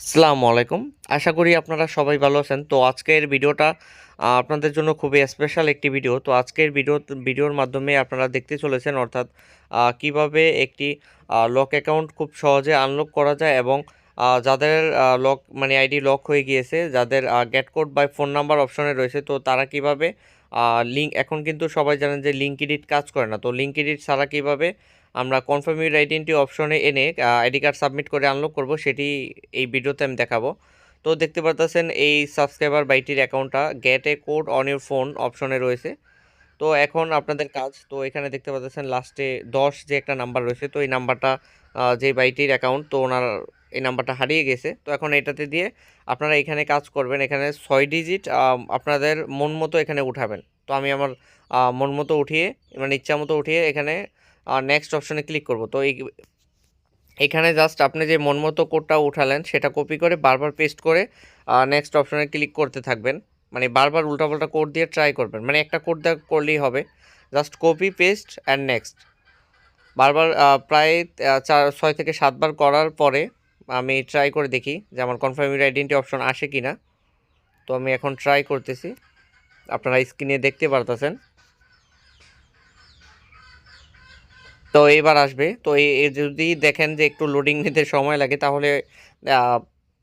আসসালামু আলাইকুম। আশা করি আপনারা সবাই ভালো আছেন। তো আজকের ভিডিওটা আপনাদের জন্য খুবই স্পেশাল একটি ভিডিও তো আজকের ভিডিও ভিডিওর মাধ্যমে আপনারা দেখতে চলেছেন অর্থাৎ কীভাবে একটি লক অ্যাকাউন্ট খুব সহজে আনলক করা যায় এবং যাদের লক মানে আইডি লক হয়ে গিয়েছে, যাদের get code by phone number অপশনে রয়েছে, তো তারা কীভাবে লিঙ্ক এখন কিন্তু সবাই জানেন যে লিঙ্ক এডিট কাজ করে না। তো লিঙ্ক এডিট ছাড়া কীভাবে আমরা কনফার্ম ইউর আইডেন্টি অপশনে এনে আইডি কার্ড সাবমিট করে আনলক করব, সেটি এই ভিডিওতে আমি দেখাবো। তো দেখতে পারতেছেন এই সাবস্ক্রাইবার বাইটির অ্যাকাউন্টটা get a code on your phone অপশনে রয়েছে। তো এখন আপনাদের কাজ, তো এখানে দেখতে পাচ্ছেন লাস্টে দশ যে একটা নাম্বার রয়েছে, তো এই নাম্বারটা যে বাইটির অ্যাকাউন্ট তো ওনার এই নাম্বারটা হারিয়ে গেছে। তো এখন এটাতে দিয়ে আপনারা এখানে কাজ করবেন, এখানে ছয় ডিজিট আপনাদের মন মতো এখানে উঠাবেন। তো আমি আমার মন মতো উঠিয়ে মানে ইচ্ছা মতো উঠিয়ে এখানে নেক্সট অপশনে ক্লিক করব। তো এই, এখানে জাস্ট আপনি যে মন মতো কোডটা উঠালেন, সেটা কপি করে বারবার পেস্ট করে নেক্সট অপশনে ক্লিক করতে থাকবেন। মানে বারবার উল্টাপাল্টা কোড দিয়ে ট্রাই করবেন। মানে একটা কোড দিয়ে করলেই হবে। Just copy paste and next বারবার প্রায় চার, ছয় থেকে সাতবার করার পরে আমি ট্রাই করে দেখি যে আমার কনফার্ম আইডেন্টি অপশন আসে কি না তো আমি এখন ট্রাই করতেছি। আপনারা স্ক্রিনে দেখতে পারতেছেন। তো এইবার আসবে। তো এই যদি দেখেন যে একটু লোডিং নিতে সময় লাগে, তাহলে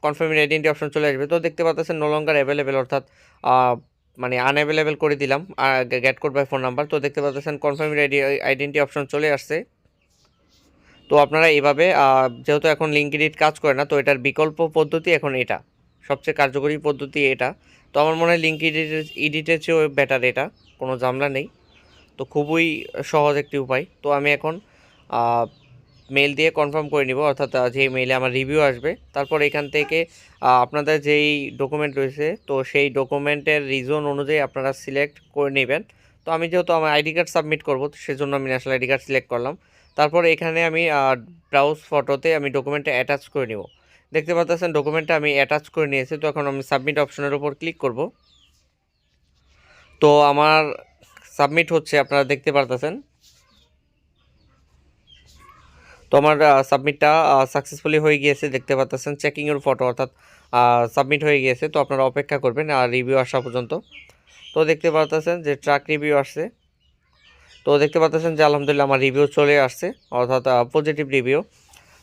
কনফার্ম আইডেন্টি অপশন চলে আসবে। তো দেখতে পাচ্ছেন নো লঙ্গার অ্যাভেলেবেল অর্থাৎ মানে আনঅ্যাভেলেবেল করে দিলাম get code by phone number তো দেখতে পাচ্ছেন কনফার্ম আইডেন্টি অপশন চলে আসছে। তো আপনারা এভাবে যেহেতু এখন লিঙ্ক এডিট কাজ করে না, তো এটার বিকল্প পদ্ধতি এখন এটা। সবচেয়ে কার্যকরী পদ্ধতি এটা। তো আমার মনে হয় লিঙ্ক এডিটের এডিটের চেয়েও বেটার এটা, কোনো জামলা নেই। তো খুবই সহজ একটি উপায়। তো আমি এখন মেল দিয়ে কনফার্ম করে নিব, অর্থাৎ যে মেইলে আমার রিভিউ আসবে, তারপর এখান থেকে আপনাদের যেই ডকুমেন্ট রয়েছে, তো সেই ডকুমেন্টের রিজন অনুযায়ী আপনারা সিলেক্ট করে নেবেন। তো আমি যেহেতু আমার আইডি কার্ড সাবমিট করব সেজন্য আমি ন্যাশনাল আইডি কার্ড সিলেক্ট করলাম। তারপর এখানে আমি ব্রাউজ ফটোতে আমি ডকুমেন্টটা অ্যাটাচ করে নিব। দেখতে পাচ্ছেন ডকুমেন্টটা আমি অ্যাটাচ করে নিয়েছি, তো এখন আমি সাবমিট অপশনের উপর ক্লিক করব। তো আমার সাবমিট হচ্ছে, আপনারা দেখতে পারতেছেন। তো আমার সাবমিটটা সাকসেসফুলি হয়ে গিয়েছে, দেখতে পাচ্ছেন চেকিংয়ের ফটো অর্থাৎ সাবমিট হয়ে গিয়েছে, তো আপনারা অপেক্ষা করবেন, আর রিভিউ আসা পর্যন্ত। তো দেখতে পাচ্ছেন যে ট্রাক রিভিউ আসছে। তো দেখতে পাচ্ছেন যে আলহামদুলিল্লাহ আমার রিভিউ চলে আসছে, অর্থাৎ পজিটিভ রিভিউ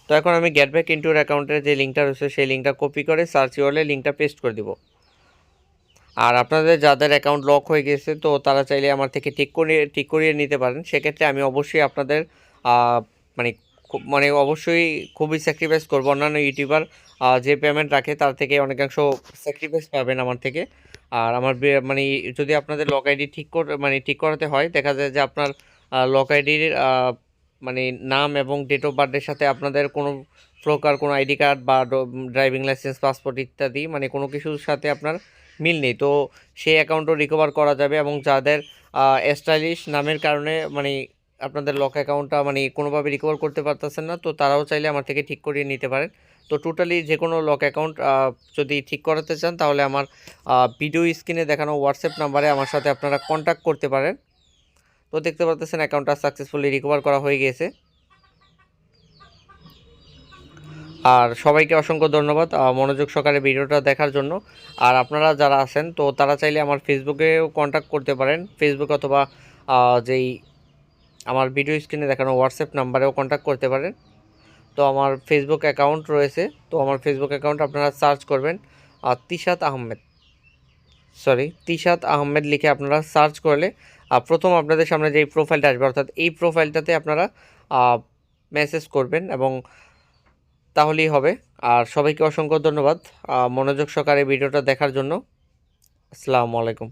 তো এখন আমি গেট ব্যাক ইন্টুর অ্যাকাউন্টের যে লিঙ্কটা রয়েছে, সেই লিঙ্কটা কপি করে সার্চ ইউরলে লিঙ্কটা পেস্ট করে দিব। আর আপনাদের যাদের অ্যাকাউন্ট লক হয়ে গেছে, তো তারা চাইলে আমার থেকে ঠিক করিয়ে ঠিক করিয়ে নিতে পারেন। সেক্ষেত্রে আমি অবশ্যই আপনাদের মানে খুব মানে অবশ্যই খুবই স্যাক্রিফাইস করব। অন্যান্য ইউটিউবার যে পেমেন্ট রাখে, তার থেকে অনেকাংশ স্যাক্রিফাইস পাবেন আমার থেকে। আর আমার মানে যদি আপনাদের লক আইডি ঠিক মানে ঠিক করাতে হয়, দেখা যায় যে আপনার লক আইডির মানে নাম এবং ডেট অফ বার্থের সাথে আপনাদের কোনো প্রকার কোনো আইডি কার্ড বা ড্রাইভিং লাইসেন্স পাসপোর্ট ইত্যাদি মানে কোনো কিছুর সাথে আপনার মিল নেই। তো সেই অ্যাকাউন্টও রিকভার করা যাবে এবং যাদের স্টাইলিশ নামের কারণে মানে আপনাদের লক অ্যাকাউন্টটা মানে কোনোভাবে রিকভার করতে পারতেছেন না, তো তারাও চাইলে আমার থেকে ঠিক করিয়ে নিতে পারেন। তো টোটালি যে কোনো লক অ্যাকাউন্ট যদি ঠিক করাতে চান, তাহলে আমার ভিডিও স্ক্রিনে দেখানো হোয়াটসঅ্যাপ নাম্বারে আমার সাথে আপনারা কন্ট্যাক্ট করতে পারেন। তো দেখতে পাচ্ছেন অ্যাকাউন্টটা সাকসেসফুলি রিকভার করা হয়ে গিয়েছে। আর সবাইকে অসংখ্য ধন্যবাদ মনোযোগ সহকারে ভিডিওটা দেখার জন্য। আর আপনারা যারা আছেন, তো তারা চাইলে আমার ফেসবুকেও কন্ট্যাক্ট করতে পারেন। ফেসবুক অথবা যেই আমার ভিডিও স্ক্রিনে দেখানো হোয়াটসঅ্যাপ নাম্বারেও কন্ট্যাক্ট করতে পারেন। তো আমার ফেসবুক অ্যাকাউন্ট রয়েছে, তো আমার ফেসবুক অ্যাকাউন্ট আপনারা সার্চ করবেন আর তিশাত আহমেদ। সরি তিশাত আহমেদ লিখে আপনারা সার্চ করলে প্রথম আপনাদের সামনে যে প্রোফাইলটা আসবে, অর্থাৎ এই প্রোফাইলটাতে আপনারা মেসেজ করবেন এবং তাহলেই হবে। আর সবাইকে অসংখ্য ধন্যবাদ মনোযোগ সহকারে ভিডিওটা দেখার জন্য। আসসালামু আলাইকুম।